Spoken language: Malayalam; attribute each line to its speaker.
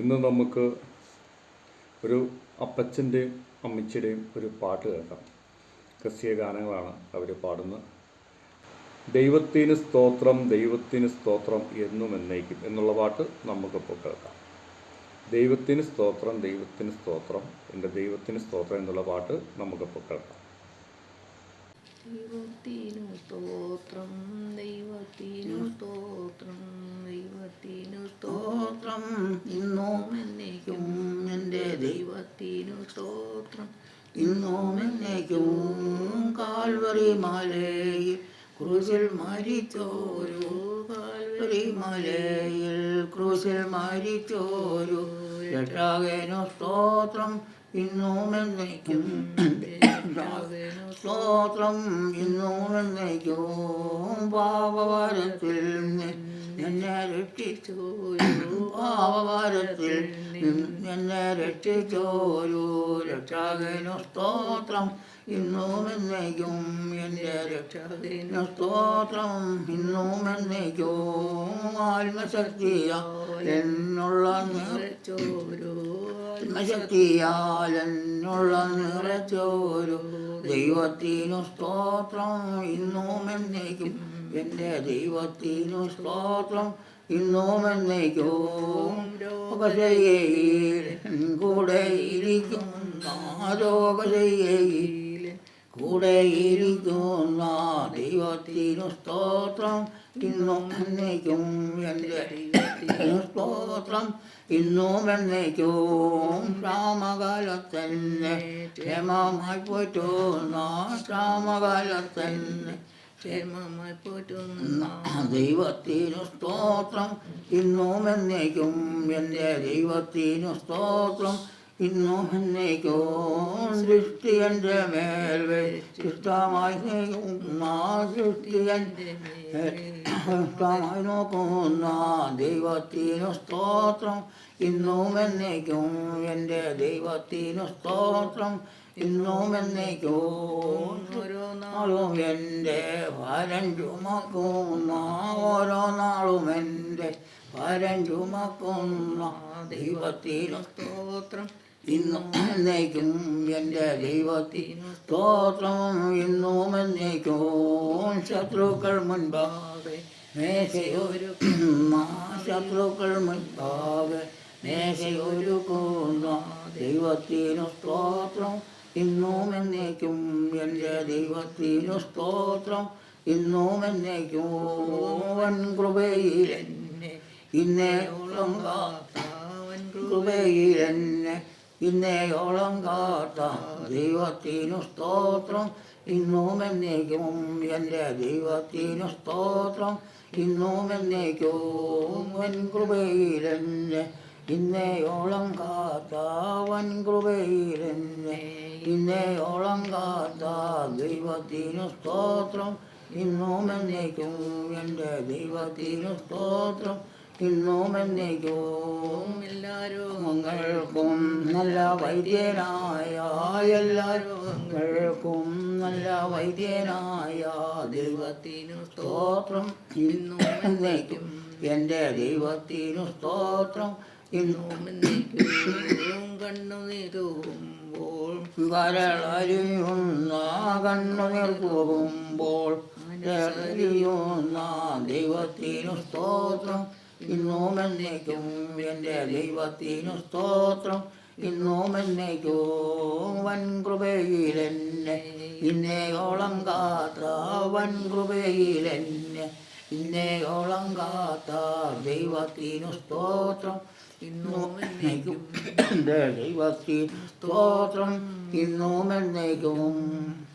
Speaker 1: ഇന്ന് നമുക്ക് ഒരു അപ്പച്ചന്റെയും അമ്മച്ചിയുടെയും ഒരു പാട്ട് കേൾക്കാം. ക്രിസ്തീയ ഗാനങ്ങളാണ് അവർ പാടുന്നത്. ദൈവത്തിന് സ്തോത്രം ദൈവത്തിന് സ്തോത്രം എന്നും എന്നേക്കും എന്നുള്ള പാട്ട് നമുക്കിപ്പോൾ കേൾക്കാം. ദൈവത്തിന് സ്തോത്രം ദൈവത്തിന് സ്തോത്രം എന്റെ ദൈവത്തിന് സ്തോത്രം എന്നുള്ള പാട്ട് നമുക്കിപ്പോൾ കേൾക്കാം.
Speaker 2: ദൈവത്തിനു സ്തോത്രം സ്തോത്രം ഇന്നും എന്നേക്കും കാൽവറി മലയിൽ ക്രൂശിൽ മരിച്ചോരു കാൽവറി മലയിൽ ക്രൂശിൽ മരിച്ചോരു രക്ഷാകനു സ്തോത്രം ഇന്നും എന്നേക്കും സ്തോത്രം ഇന്നും എന്നേക്കും പാപവാരത്തിൽ എന്നെ രക്ഷിച്ചോരു പാപവാരത്തിൽ എന്നെ രക്ഷിച്ചോരു രക്ഷാകനു സ്തോത്രം ഇന്നും എന്നേക്കും എന്റെ രക്ഷാകനു സ്തോത്രം. ഇന്നും എന്നേക്കും ആത്മശക്തിയ എന്നുള്ള നിറച്ചോരു ആത്മശക്തിയാൽ എന്നുള്ള നിറച്ചോരു ദൈവത്തിനു സ്തോത്രം. ഇന്നും എന്നേക്കും എന്റെ ദൈവത്തിനു സ്തോത്രം ഇന്നും എന്നേക്കും കൂടെ ഇരിക്കും. കൂടെ ഇരിക്കുന്ന ദൈവത്തിനു സ്തോത്രം ഇന്നും എന്നേക്കും എന്റെ സ്തോത്രം ഇന്നും എന്നേക്കും ശ്യാമകാലത്തന്നെ ക്ഷേമമായി നാ ശ്യാമകാലത്തന്നെ ക്ഷേമമായി പോറ്റുന്ന ദൈവത്തിനു സ്തോത്രം. ഇന്നും എന്നേക്കും എന്റെ ദൈവത്തിനു സ്തോത്രം. ഇന്നും എന്നേക്കും സൃഷ്ടി എന്റെ മേൽ ഇഷ്ടമായി സൃഷ്ടി ഇഷ്ടമായി നോക്കുന്ന ദൈവത്തിനു സ്തോത്രം. ഇന്നും എന്നേക്കും എന്റെ ദൈവത്തിനു സ്തോത്രം. ഇന്നും എന്നേക്കും നാളും എന്റെ വരൻ ചുമക്കുന്ന ഓരോ നാളും എന്റെ വരൻ ചുമക്കുന്ന ദൈവത്തിന് സ്തോത്രം. ഇന്നും എന്നേക്കും എന്റെ ദൈവത്തിന് സ്തോത്രം. ഇന്നും എന്നേക്കും ശത്രുക്കൾ മുൻപാകെ മേശയൊരു ശത്രുക്കൾ മുൻപാകെ മേശയൊരു ദൈവത്തിന് സ്തോത്രം. ഇന്നും എന്നേക്കും എന്റെ ദൈവത്തിനു സ്തോത്രം ഇന്നും എന്നേക്കും വൻ കൃപയിൽ എന്നെ ഇന്നേയോളം കാത്ത വൻ കൃപയിൽ എന്നെ ഇന്നേയോളം കാത്ത ദൈവത്തിനു സ്തോത്രം ഇന്നും എന്നേക്കും എന്റെ ദൈവത്തിനു സ്തോത്രം ഇന്നും എന്നേക്കും വൻ കൃപയിൽ എന്നെ ഇന്നേയോളം കാത്ത വൻ കൃപയിൽ എന്നെ ഇന്നേയോളം കാത്ത ദൈവത്തിനു സ്തോത്രം ഇന്നും എന്നേക്കും എന്റെ ദൈവത്തിനു സ്തോത്രം ഇന്നും എന്നേക്കും എല്ലാ രോഗങ്ങൾക്കും നല്ല വൈദ്യനായ എല്ലാ രോഗങ്ങൾക്കും നല്ല വൈദ്യനായ ദൈവത്തിനു സ്തോത്രം ഇന്നും എന്നേക്കും എന്റെ ദൈവത്തിനു സ്തോത്രം ഇന്നും എന്നേക്കും കണ്ണുനീരുമ്പോൾ കരളരിയുന്ന കണ്ണുനീർ പോകുമ്പോൾ അറിയുന്ന ദൈവത്തിനു സ്തോത്രം ഇന്നും എന്നേക്കും എന്റെ ദൈവത്തിനു സ്തോത്രം ഇന്നും എന്നേക്കും വൻകൃപയിലെന്നെ ഇന്നേയോളം കാത്ത വൻകൃപയിലെന്നെ ഇന്നേയോളം കാത്ത ദൈവത്തിനു സ്തോത്രം ദൈവത്തിനു സ്തോത്രം. ഇന്നും എന്നേക്കും.